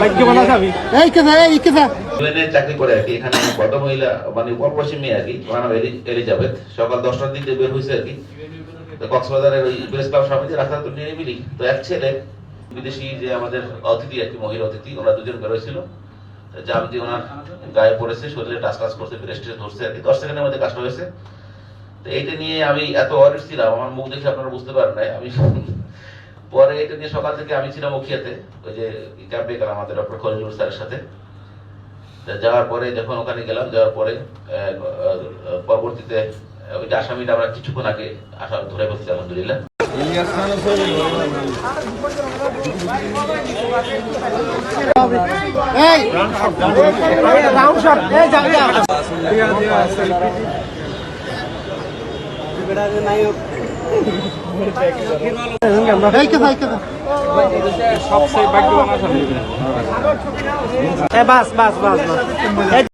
ভাগ্যবান এই কেসা এই কেসা ইউএনএ চাকরি করে আর কি। এখানে বড় মহিলা মানে অল্পবয়সী মেয়ে আর কি ওনার নাম এলিজাবেথ। সকাল দশটার দিকে বের হয়েছে আর কি। তো কক্সবাজারের ওই প্রেস ক্লাব সমিতি রাস্তা তো নিয়ে তো এক ছেলে বিদেশি যে আমাদের অতিথি আর কি মহিলা অতিথি ওরা দুজন বেরোয়ছিল জাম দিয়ে ওনার গায়ে পড়েছে শরীরে টাচ টাচ করছে প্রেস্টিজ ধরছে আর কি। দশ সেকেন্ডের মধ্যে কাজটা হয়েছে। তো এইটা নিয়ে আমি এত অরিট ছিলাম। আমার মুখ দেখে আপনারা বুঝতে পারেন নাই। আমি পরে এটা নিয়ে সকাল থেকে আমি ছিলাম মুখিয়াতে ওই যে ক্যাম্পে গেলাম আমাদের ডক্টর খলিলুর স্যারের সাথে। তা যাওয়ার পরে যখন ওখানে গেলাম যাওয়ার পরে পরবর্তীতে ওইটা আসামিটা আমরা কিছুক্ষণ আগে আসামি ধরে বসছি আলহামদুলিল্লাহ। এই! বাস বাস বাস বাস।